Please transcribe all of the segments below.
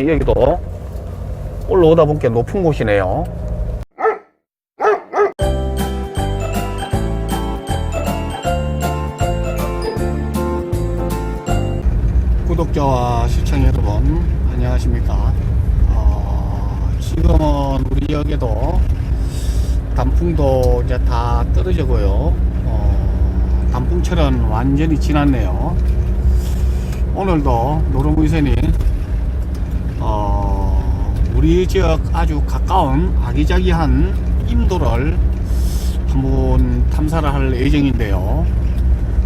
여기도 올라오다 보니까 높은 곳이네요. 구독자와 시청자 여러분 안녕하십니까? 어, 지금은 우리 역에도 단풍도 이제 다 떨어지고요. 어, 단풍철은 완전히 지났네요. 오늘도 노름의선이 어, 우리 지역 아주 가까운 아기자기한 임도를 한번 탐사를 할 예정인데요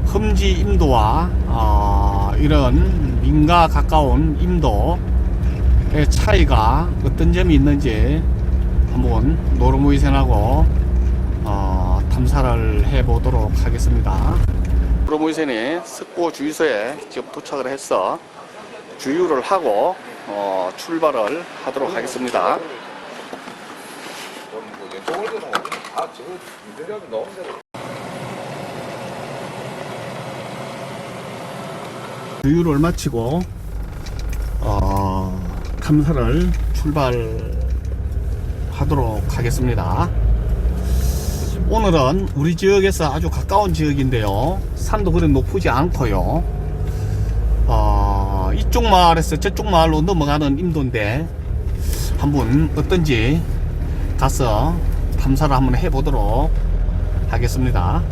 흠지 임도와 어, 이런 민가 가까운 임도의 차이가 어떤 점이 있는지 한번 노르무이센하고 어, 탐사를 해 보도록 하겠습니다. 노르무이센이 석고 주유소에 지금 도착을 해서 주유를 하고 어, 출발을 하도록 하겠습니다. 뭐 저거 유대력이 너무 잘 주유를 마치고 어, 탐사를 출발하도록 하겠습니다. 오늘은 우리 지역에서 아주 가까운 지역인데요. 산도 그리 높지 않고요. 어, 이쪽 마을에서 저쪽 마을로 넘어가는 임도인데 한번 어떤지 가서 탐사를 한번 해보도록 하겠습니다.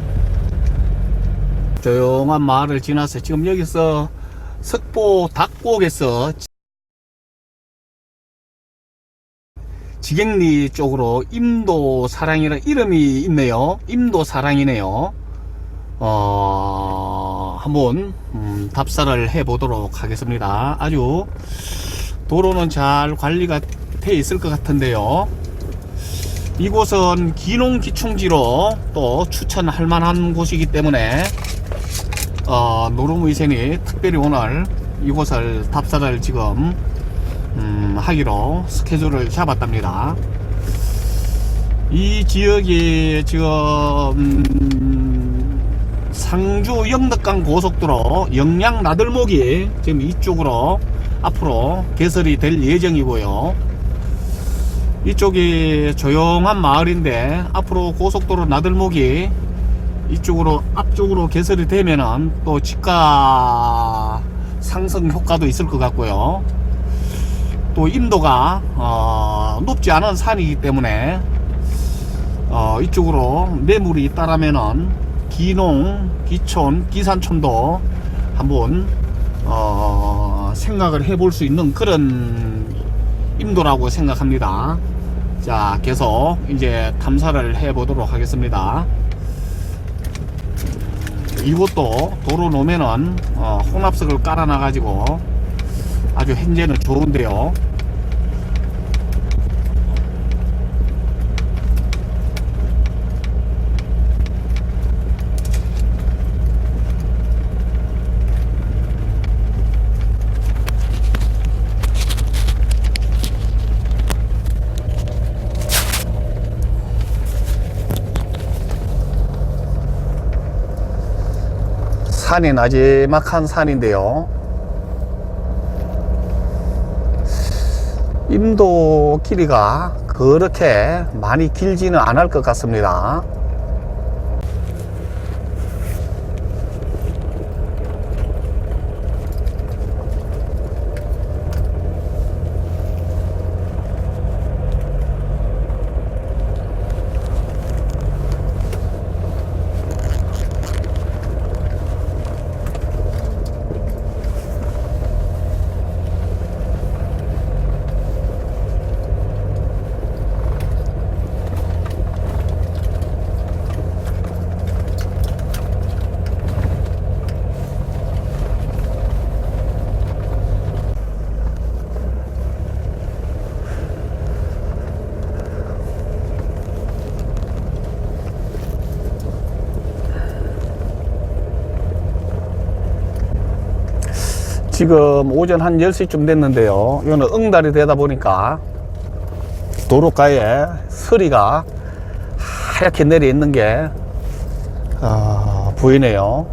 조용한 마을을 지나서 지금 여기서 석보 닭곡에서 지객리 쪽으로 임도 사랑이라는 이름이 있네요. 임도 사랑이네요. 어, 한번 음, 답사를 해 보도록 하겠습니다. 아주 도로는 잘 관리가 돼 있을 것 같은데요. 이곳은 기농기충지로 또 추천할 만한 곳이기 때문에 어, 노름의센이 특별히 오늘 이곳을 답사를 지금 음, 하기로 스케줄을 잡았답니다. 이 지역이 지금 음, 상주 영덕강 고속도로 영양 나들목이 지금 이쪽으로 앞으로 개설이 될 예정이고요. 이쪽이 조용한 마을인데 앞으로 고속도로 나들목이 이쪽으로 앞쪽으로 개설이 되면은 또 집가 상승 효과도 있을 것 같고요. 또 임도가 어, 높지 않은 산이기 때문에 어, 이쪽으로 매물이 있다라면은 기농, 기촌, 기산촌도 한번 어, 생각을 해볼 수 있는 그런 임도라고 생각합니다. 자, 계속 이제 탐사를 해보도록 하겠습니다. 이곳도 도로 놓으면은 어, 혼합석을 깔아놔 가지고 아주 현재는 좋은데요. 산이 나지막한 산인데요. 임도 길이가 그렇게 많이 길지는 않을 것 같습니다. 지금 오전 한 10시쯤 됐는데요. 이거는 응달이 되다 보니까 도로가에 서리가 하얗게 내려 있는 게 어, 보이네요.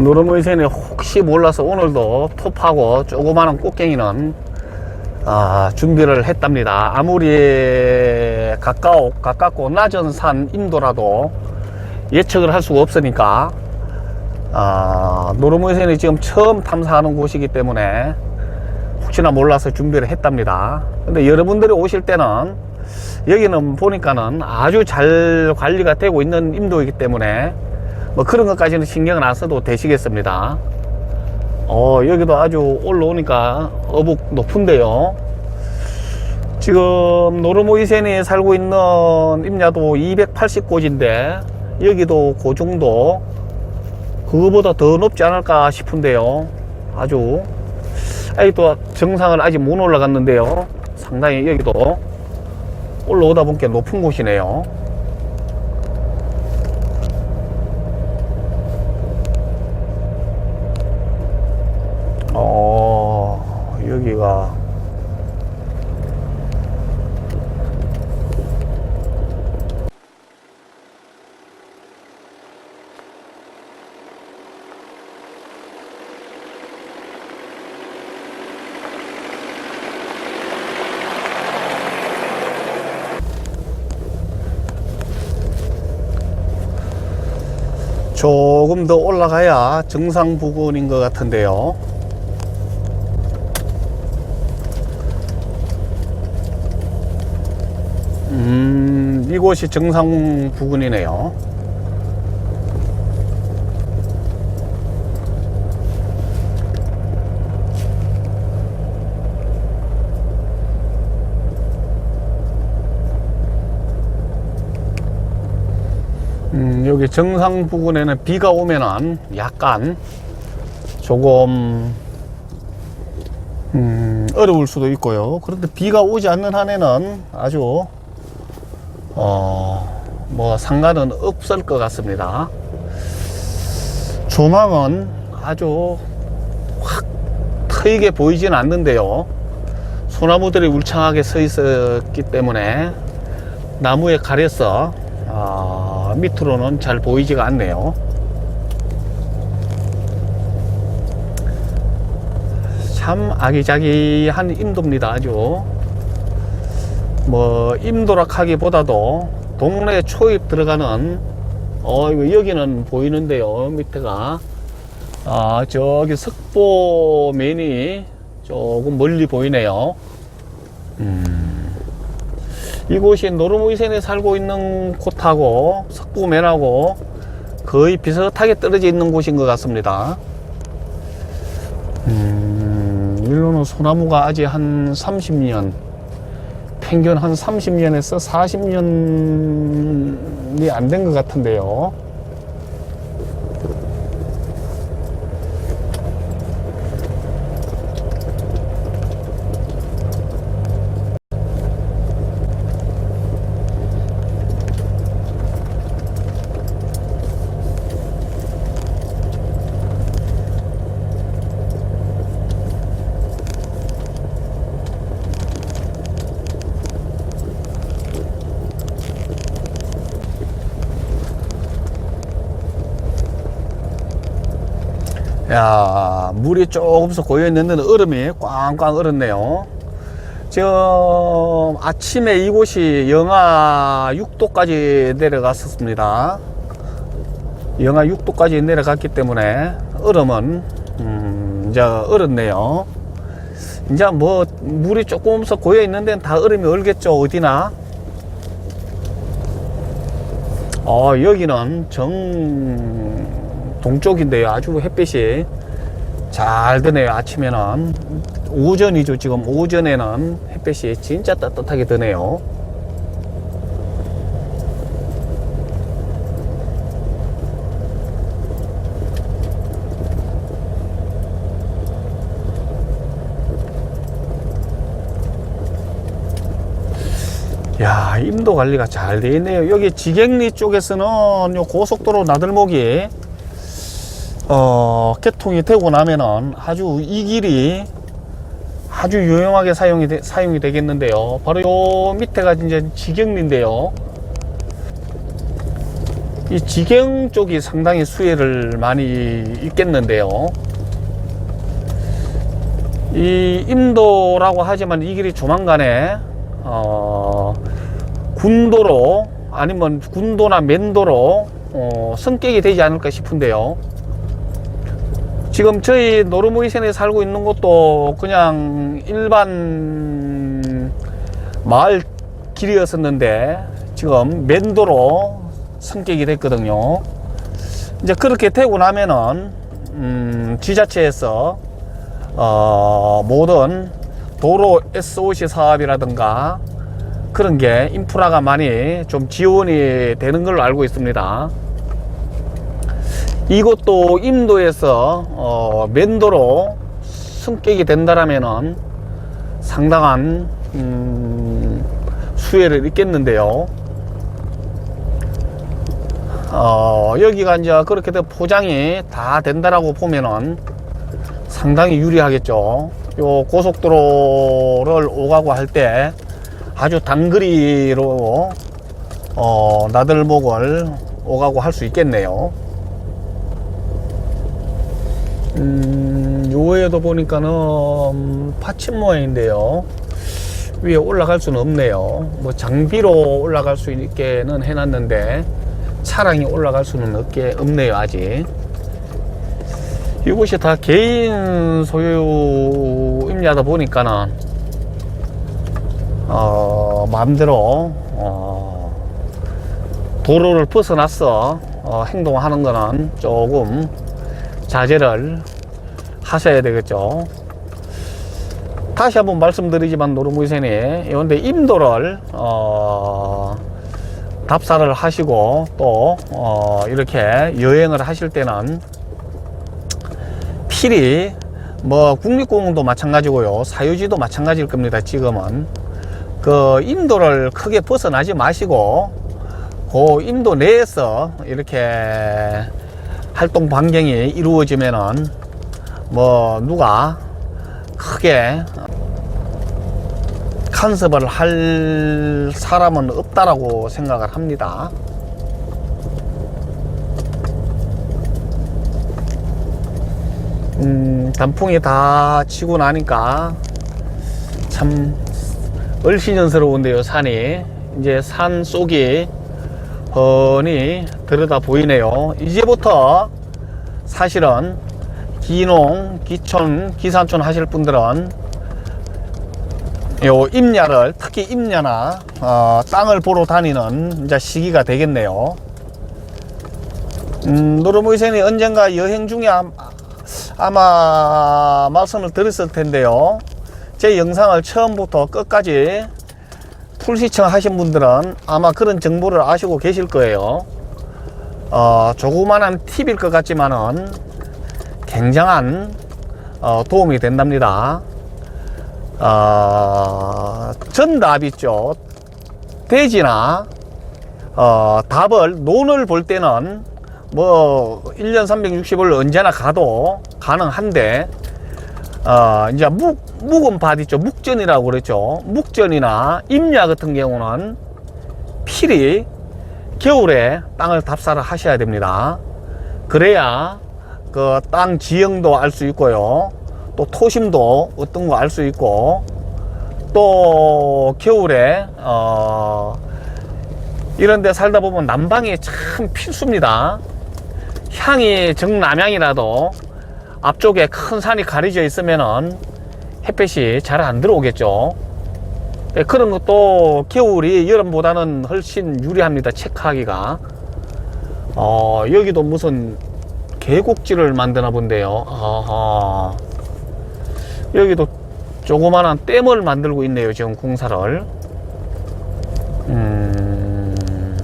노르무이센에 혹시 몰라서 오늘도 톱하고 조그마한 꽃갱이는 아, 준비를 했답니다. 아무리 가까워, 가깝고 낮은 산 인도라도 예측을 할 수가 없으니까 아, 노르무이센이 지금 처음 탐사하는 곳이기 때문에 혹시나 몰라서 준비를 했답니다. 근데 여러분들이 오실 때는 여기는 보니까는 아주 잘 관리가 되고 있는 임도이기 때문에 뭐 그런 것까지는 신경을 안 써도 되시겠습니다. 어, 여기도 아주 올라오니까 어묵 높은데요. 지금 노르모이센에 살고 있는 임야도 280곳인데 여기도 그 정도 그거보다 더 높지 않을까 싶은데요. 아주 아직도 정상을 아직 못 올라갔는데요. 상당히 여기도 올라오다 보니까 높은 곳이네요. 어, 여기가 조금 더 올라가야 정상 부근인 것 같은데요. 음, 이곳이 정상 부근이네요. 음, 여기 정상 부근에는 비가 오면은 약간 조금 음, 어려울 수도 있고요. 그런데 비가 오지 않는 한에는 아주 어, 뭐 상관은 없을 것 같습니다. 조망은 아주 확 트이게 보이진 않는데요. 소나무들이 울창하게 서 있었기 때문에 나무에 가려서 아, 밑으로는 잘 보이지가 않네요. 참 아기자기한 임도입니다. 아주 뭐 임도락하기보다도 동네 초입 들어가는 어 이거 여기는 보이는데요. 밑에가 아 저기 석보면이 조금 멀리 보이네요. 음. 이곳이 노르무이센에 살고 있는 곳하고 석부면하고 거의 비슷하게 떨어져 있는 곳인 것 같습니다. 음, 일로는 소나무가 아직 한 30년, 평균 한 30년에서 40년이 안 된 것 같은데요. 야, 물이 조금씩 고여 있는데 얼음이 꽝꽝 얼었네요. 지금 아침에 이곳이 영하 6도까지 내려갔었습니다. 영하 6도까지 내려갔기 때문에 얼음은 음, 이제 얼었네요. 이제 뭐 물이 조금씩 고여 있는 데는 다 얼음이 얼겠죠 어디나. 어 여기는 정 동쪽인데요. 아주 햇빛이 잘 드네요. 아침에는 오전이죠. 지금 오전에는 햇빛이 진짜 따뜻하게 드네요. 야, 임도 관리가 잘돼 있네요. 여기 지객리 쪽에서는 요 고속도로 나들목이 어, 개통이 되고 나면은 아주 이 길이 아주 유용하게 사용이, 되, 사용이 되겠는데요. 바로 요 밑에가 이제 지경리인데요. 이 지경 쪽이 상당히 수혜를 많이 있겠는데요. 이 임도라고 하지만 이 길이 조만간에 어, 군도로 아니면 군도나 맨도로 어, 성격이 되지 않을까 싶은데요. 지금 저희 노르모이센에 살고 있는 곳도 그냥 일반 마을 길이었었는데 지금 맨도로 성격이 됐거든요. 이제 그렇게 되고 나면은 음, 지자체에서 어, 모든 도로 SOC 사업이라든가 그런 게 인프라가 많이 좀 지원이 되는 걸로 알고 있습니다. 이것도 인도에서 어, 맨도로 승격이 된다라면은 상당한 음, 수혜를 있겠는데요. 어, 여기가 이제 그렇게 된 포장이 다 된다라고 보면은 상당히 유리하겠죠. 요 고속도로를 오가고 할 때 아주 단거리로 어, 나들목을 오가고 할 수 있겠네요. 음, 요에도 보니까는 음, 파친 모양인데요. 위에 올라갈 수는 없네요. 뭐 장비로 올라갈 수 있게는 해놨는데 차량이 올라갈 수는 없게 없네요 아직. 이곳이 다 개인 소유 임야다 보니까는 어, 마음대로 어, 도로를 벗어나서 어, 행동하는 거는 조금 자제를 하셔야 되겠죠. 다시 한번 말씀드리지만 노르무이센이 이런데 임도를 어, 답사를 하시고 또 어, 이렇게 여행을 하실 때는 필히 뭐 국립공원도 마찬가지고요 사유지도 마찬가지일 겁니다 지금은 그 인도를 크게 벗어나지 마시고 그 인도 내에서 이렇게 활동 반경이 이루어지면은 뭐 누가 크게 간섭을 할 사람은 없다라고 생각을 합니다. 음, 단풍이 다 치고 나니까 참 얼씬연스러운데요, 산이. 이제 산 속이 훤히 들여다 보이네요. 이제부터 사실은 기농, 기촌, 기산촌 하실 분들은 요 임야를 특히 임야나 어, 땅을 보러 다니는 이제 시기가 되겠네요. 음, 노르무이센이 언젠가 여행 중에 아- 아마 말씀을 드렸을 텐데요. 제 영상을 처음부터 끝까지 풀 시청 하신 분들은 아마 그런 정보를 아시고 계실 거예요. 어, 조그만한 팁일 것 같지만은 굉장한 어, 도움이 된답니다. 어, 전답 있죠. 돼지나 어, 답을 논을 볼 때는 뭐 1년 360을 언제나 가도 가능한데 어, 이제 묵, 묵은 밭 있죠. 묵전이라고 그랬죠. 묵전이나 임야 같은 경우는 필히 겨울에 땅을 답사를 하셔야 됩니다. 그래야 그 땅 지형도 알 수 있고요. 또 토심도 어떤 거 알 수 있고 또 겨울에 어 이런 데 살다 보면 난방이 참 필수입니다. 향이 정남향이라도 앞쪽에 큰 산이 가려져 있으면은 햇볕이 잘 안 들어오겠죠. 예, 그런 것도 겨울이 여름보다는 훨씬 유리합니다. 체크하기가. 어, 여기도 무슨 계곡지를 만드나 본데요. 아하. 여기도 조그만한 댐을 만들고 있네요. 지금 공사를. 음.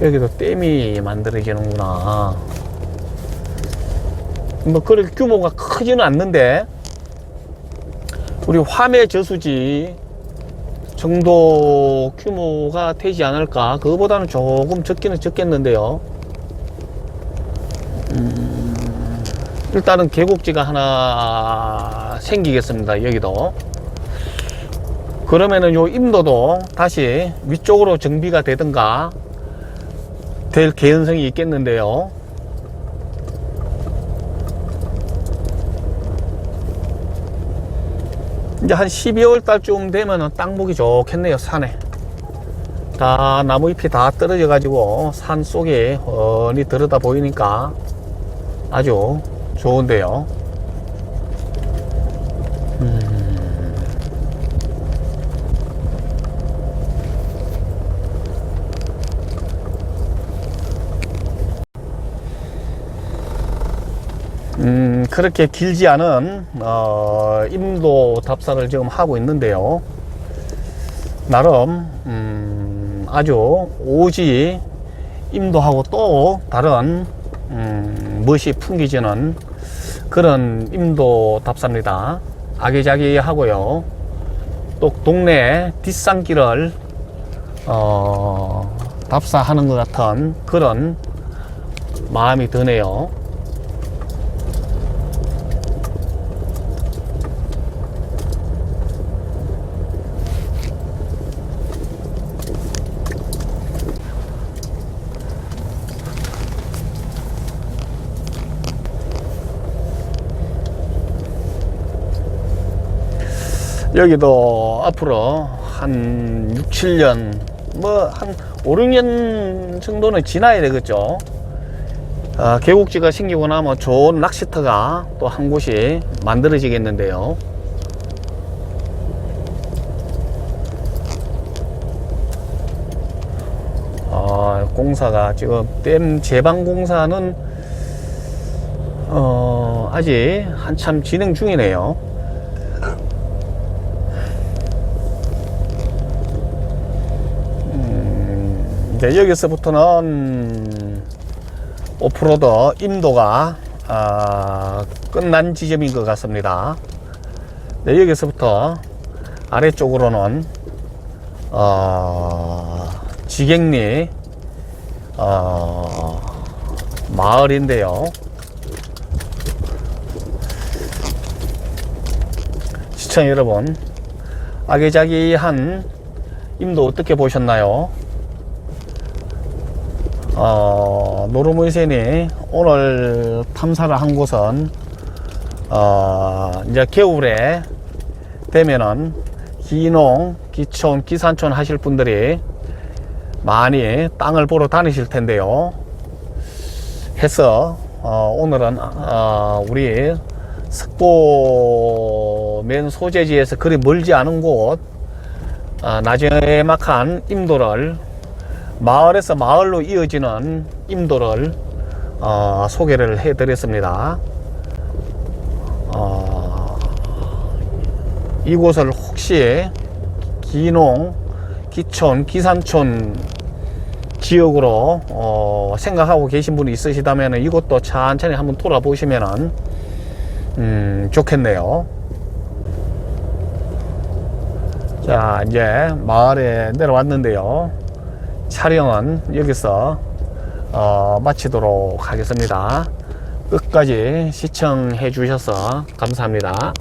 여기도 댐이 만들어지는구나. 뭐, 그렇게 규모가 크지는 않는데, 우리 화매 저수지 정도 규모가 되지 않을까. 그거보다는 조금 적기는 적겠는데요. 음, 일단은 계곡지가 하나 생기겠습니다. 여기도. 그러면은 요 임도도 다시 위쪽으로 정비가 되든가 될 개연성이 있겠는데요. 이제 한 12월 달쯤 되면은 땅 보기 좋겠네요, 산에. 다 나무 잎이 다 떨어져 가지고 산 속에 훤히 들여다 보이니까 아주 좋은데요. 그렇게 길지 않은 어, 임도 답사를 지금 하고 있는데요. 나름 음, 아주 오지 임도하고 또 다른 음, 멋이 풍기지는 그런 임도 답사입니다. 아기자기하고요. 또 동네 뒷산길을 어, 답사하는 것 같은 그런 마음이 드네요. 여기도 앞으로 한 6, 7년, 뭐 한 5, 6년 정도는 지나야 되겠죠. 아, 계곡지가 생기고 나면 좋은 낚시터가 또 한 곳이 만들어지겠는데요. 아, 공사가 지금 댐 제방 공사는 어, 아직 한참 진행 중이네요. 이제 여기서부터는 오프로드 임도가 아, 끝난 지점인 것 같습니다. 네, 여기서부터 아래쪽으로는 어, 지객리 어, 마을인데요. 시청 여러분, 아기자기한 임도 어떻게 보셨나요? 어, 노르문센이 오늘 탐사를 한 곳은 어, 이제 겨울에 되면은 기농, 기촌, 기산촌 하실 분들이 많이 땅을 보러 다니실 텐데요. 해서 어, 오늘은 어, 우리 석보 맨 소재지에서 그리 멀지 않은 곳 어, 나중에막한 임도를 마을에서 마을로 이어지는 임도를 어, 소개를 해드렸습니다. 어, 이곳을 혹시 기농, 기촌, 기산촌 지역으로 어, 생각하고 계신 분이 있으시다면 이곳도 천천히 한번 돌아보시면 음, 좋겠네요. 자, 이제 마을에 내려왔는데요. 촬영은 여기서 어, 마치도록 하겠습니다. 끝까지 시청해 주셔서 감사합니다.